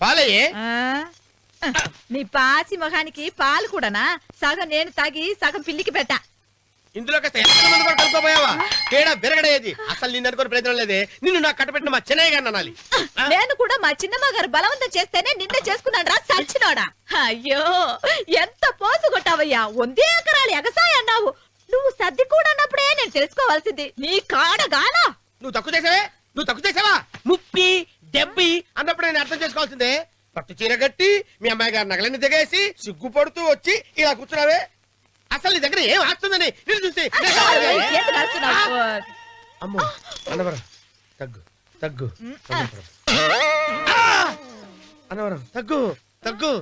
పాలయ్యే? ఆ? నీ పాసి మొహానికి పాలు కూడానా? సగం నేను తాగి సగం పిల్లికి పెట్టా. ఇందులో కాస్త ఎంతమంది మంది కూడా కలుపుకోపోయావా తేడా విరగడేది అసలు నిన్ను అనుకుని ప్రయోజనం లేదే. నిన్ను నాకు కట్టబెట్టిన మా చెన్నయ్య గారిని అనాలి. నేను కూడా మా చిన్నమ్మ గారు బలవంతం చేస్తేనే నిన్నే చేసుకున్నాడు రా సచ్చినోడా. అయ్యో ఎంత పోసు కొట్టావయ్యా. వందే ఎకరాలు ఎగసాయ అన్నావు నువ్వు సర్ది కూడా అన్నప్పుడే నేను తెలుసుకోవాల్సింది. నీ కాడగానా నువ్వు తక్కువ చేసావే? నువ్వు తక్కువ చేసావా? ముప్పి డెబ్బై అన్నప్పుడు నేను అర్థం చేసుకోవాల్సిందే. పట్టు చీర కట్టి మీ అమ్మాయి గారి నగలని దిగేసి సిగ్గుపడుతూ వచ్చి ఇలా కూర్చున్నావే? అసలు నీ దగ్గర ఏం ఆస్తుందని నేను చూసి? అమ్మో అన్నవరం తగ్గు తగ్గు! అన్నవరం తగ్గు తగ్గు.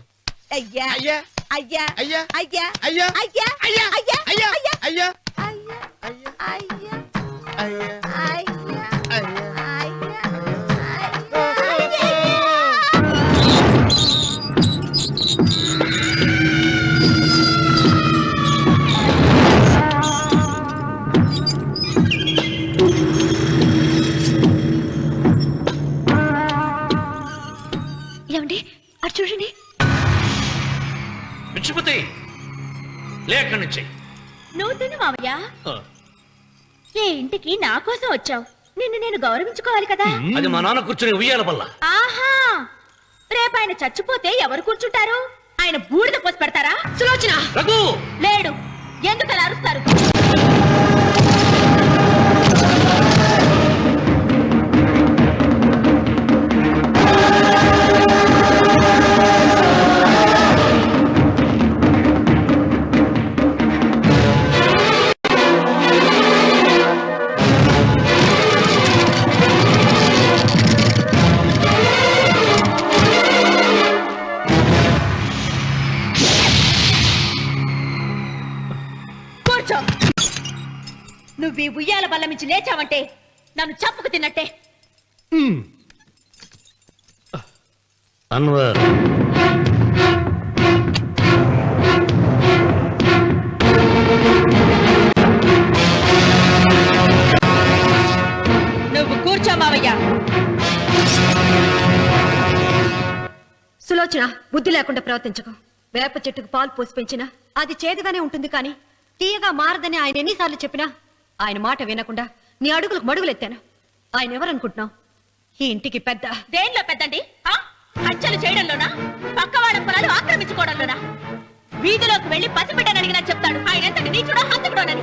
అయ్యా అయ్యా అయ్యా అయ్యా అయ్యా అయ్యా అయ్యా అయ్యా అయ్యా అయ్యా అయ్యా అయ్యా అయ్యా అయ్యా అయ్యా అయ్యా అయ్యా లే అక్కడి నుంచి. నువ్వు తిను మావయ్య. ఏ ఇంటికి నా కోసం వచ్చావు? నిన్ను నేను గౌరవించుకోవాలి కదా? అది మా నాన్న కూర్చుని ఉయ్యాల వల్ల ఆహా! రేపు ఆయన చచ్చిపోతే ఎవరు కూర్చుంటారు? ఆయన బూడిద పోసి పెడతారా? సులోచన! రఘు! లేడు. ఎందుకు అలా అరుస్తారు? బల్ల మించి లేచావంటే నన్ను చంపుకు తిన్నట్టే. అన్వర్. నువ్వు కూర్చో మావయ్య. సులోచన బుద్ధి లేకుండా ప్రవర్తించకు. వేప చెట్టుకు పాలు పోసి పెంచినా అది చేదుగానే ఉంటుంది కానీ తీయగా మారదని ఆయన ఎన్నిసార్లు చెప్పినా ఆయన మాట వినకుండా నీ అడుగులకు మడుగులెత్తాను. ఆయన ఎవరనుకుంటున్నావు? ఈ ఇంటికి పెద్ద దేనిలో పెద్దండి? ఆ? హత్యలు చేయడంలోనా? పక్క వాళ్ళ పొలాలు ఆక్రమించుకోవడంలోనా? వీధిలోకి వెళ్ళి పసిబిడ్డని అడిగినా చెప్తాడు. ఆయన ఎంతటి నీచుడో హంతకుడోనని.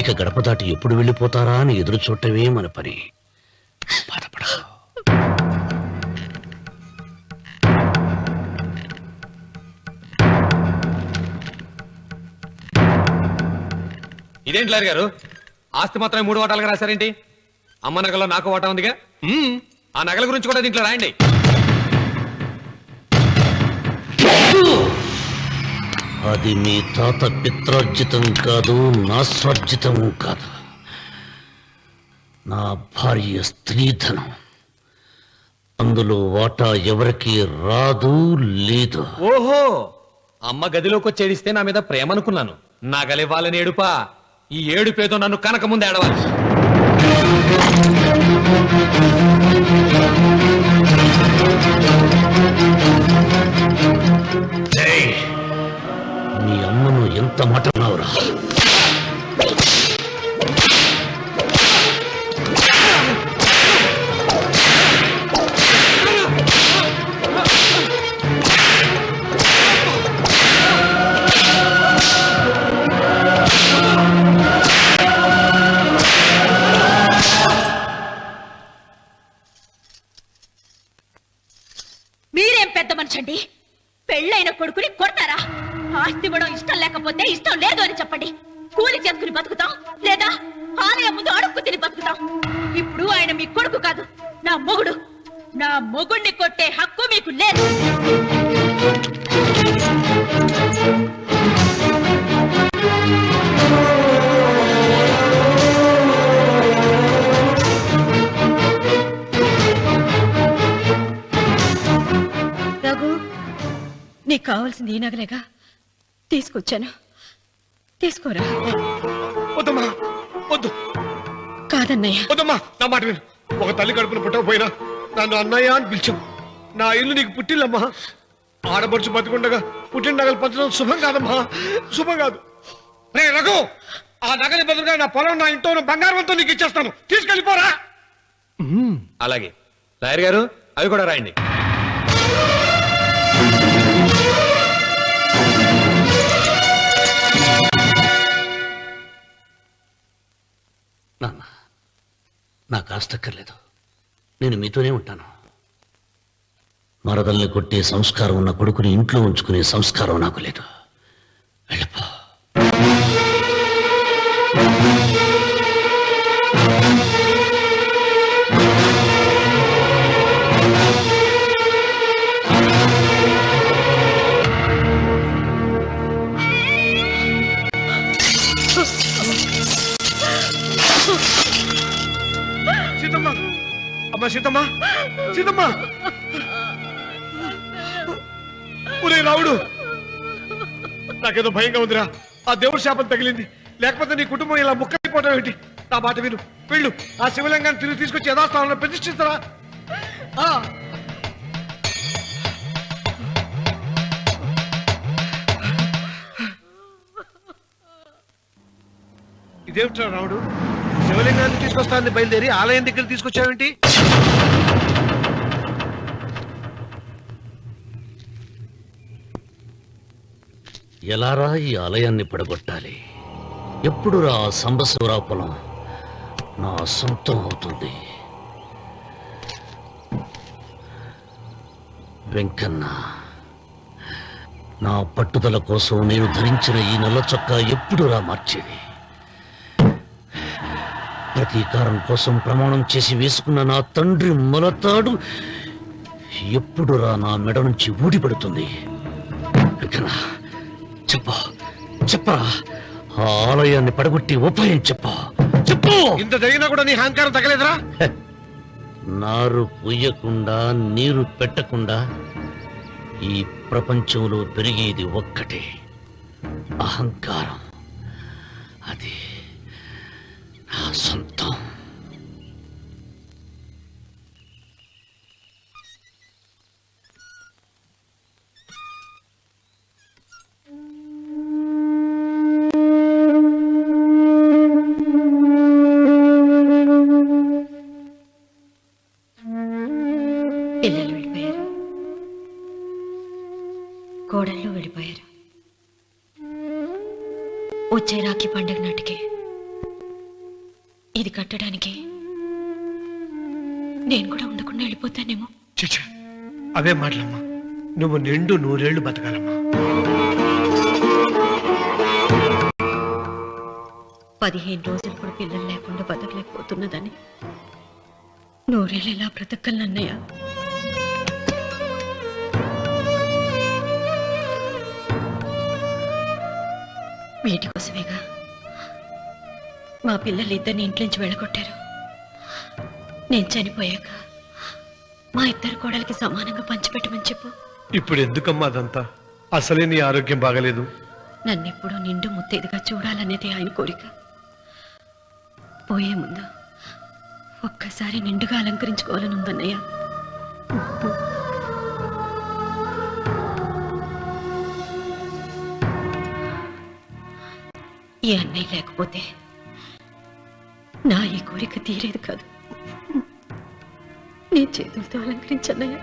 ఇక గడప దాటి ఎప్పుడు వెళ్ళిపోతారా అని ఎదురు చూడటమే మన పని. బాధపడ ఇదేంటి లారి గారు? ఆస్తి మాత్రమే మూడు వాటాలుగా రాశారేంటి? అమ్మ నగలో నాకు వాటా ఉందిగా? మ్మ్. ఆ నగల గురించి కూడా దీంట్లో రాయండి. అది మీ తాత పిత్రార్జితం కాదు నా స్వార్జితం కాదు. నా భార్య స్త్రీధనం. అందులో వాటా ఎవరికి రాదు లేదు. ఓహో! అమ్మ గదిలోకి వచ్చేడిస్తే నా మీద ప్రేమ అనుకున్నాను నగలివ్వాలని ఏడుపా. ఈ ఏడుపేదో నన్ను కనక ముందు ఏడవాలి. ఏయ్! మీ అమ్మను ఎంత మాట అన్నావురా ఇష్టం లేకపోతే ఇష్టం లేదు అని చెప్పండి. కూలి చేసుకుని బతుకుతాం లేదా ఆలయం ముందు అడుక్కు తిని బతుకుతాం. ఇప్పుడు ఆయన మీ కొడుకు కాదు నా మొగుడు. నా మొగుణ్ణి కొట్టే హక్కు మీకు లేదు. రఘు నీకు కావాల్సింది ఈ నగలేగా? తీసుకొచ్చాను. తీసుకోరా. వద్దమ్మా వద్దు. కాదన్నయ్య. వద్దమ్మా నా మాట విను. ఒక తల్లి కడుపున పుట్టకపోయినా నన్ను అన్నయ్య అని పిలిచావు నా ఇల్లు నీకు పుట్టిల్లమ్మా. ఆడపడుచు బతికుండగా పుట్టిన నగలు పంచడం శుభం కాదమ్మా. శుభం కాదు. రే రఘు ఆ నగలి బదులుగా నా పొలం నా ఇంట్లో ఉన్న బంగారంతో నీకు ఇచ్చేస్తాను. తీసుకెళ్ళిపోరా. అలాగే. లాయర్ గారు అవి కూడా రాయండి. నాకు ఆస్తక్కర్లేదు నేను మీతోనే ఉంటాను. మరదల్ని కొట్టే సంస్కారం ఉన్న కొడుకుని ఇంట్లో ఉంచుకునే సంస్కారం నాకు లేదు. వెళ్ళిపో. సీతమ్మ సీతమ్మ. ఒరే రావుడు నాకేదో భయంగా ఉందిరా. ఆ దేవుడి శాపం తగిలింది. లేకపోతే నీ కుటుంబం ఇలా ముక్కైపోవటం ఏంటి? నా మాట విను. వెళ్ళు. ఆ శివలింగాన్ని తిరిగి తీసుకొచ్చి యథాస్థానంలో ప్రతిష్ఠిస్తారా? ఆ. ఇదేమిట్రా రావుడు శివలింగాన్ని తీసుకొస్తానని బయలుదేరి ఆలయం దగ్గర తీసుకొచ్చావేంటి? ఎలారా ఈ ఆలయాన్ని పడగొట్టాలి? ఎప్పుడురా రా సంబశివరావు పొలం నా సొంతం అవుతుంది? వెంకన్న నా పట్టుదల కోసం నేను ధరించిన ఈ నల్ల చొక్కా ఎప్పుడురా మార్చేది ప్రతీకారం కోసం ప్రమాణం చేసి వేసుకున్న నా తండ్రి మొలతాడు. ఎప్పుడురా నా మెడ నుంచి ఊడిపడుతుంది వెంకన్న చెప్ప చెప్పరా? ఆ ఆలయాన్ని పడగొట్టి ఉపాయం చెప్ప. చెప్పు! ఇంత జరిగినా కూడా నీ అహంకారం తగ్గలేదురా? నారు పుయ్యకుండా నీరు పెట్టకుండా ఈ ప్రపంచంలో పెరిగేది ఒక్కటే అహంకారం. అది నా సొంతం. కోడళ్ళు వెళ్ళిపోయారు. వచ్చే రాఖీ పండగ నాటికి ఇది కట్టడానికి నేను కూడా ఉండకుండా వెళ్ళిపోతానేమో. చిచ్చా అవే మాటలమ్మా. నువ్వు నిండు నూరేళ్ళు బతకాలమ్మా. పదిహేను రోజులు కూడా పిల్లలు లేకుండా బతకలేకపోతున్నదని. నూరేళ్ళు ఎలా బ్రతకలన్నయ్య వీటి కోసమేగా. మా పిల్లలు ఇద్దరిని ఇంట్లోంచి వెళ్ళగొట్టారు. నేను చనిపోయాక మా ఇద్దరు కోడలికి సమానంగా పంచిపెట్టమని చెప్పు. ఇప్పుడు ఎందుకమ్మా అదంతా? అసలే నీ ఆరోగ్యం బాగలేదు. నన్నెప్పుడూ నిండు ముత్తేదిగా చూడాలనేది ఆయన కోరిక. పోయే ముందు ఒక్కసారి నిండుగా అలంకరించుకోవాలని ఉందన్నయ్య ఈ అన్నయ్య లేకపోతే? నా ఈ కోరిక తీరేది కాదు. నీ చేతులతో అలంకరించన్నయ్య.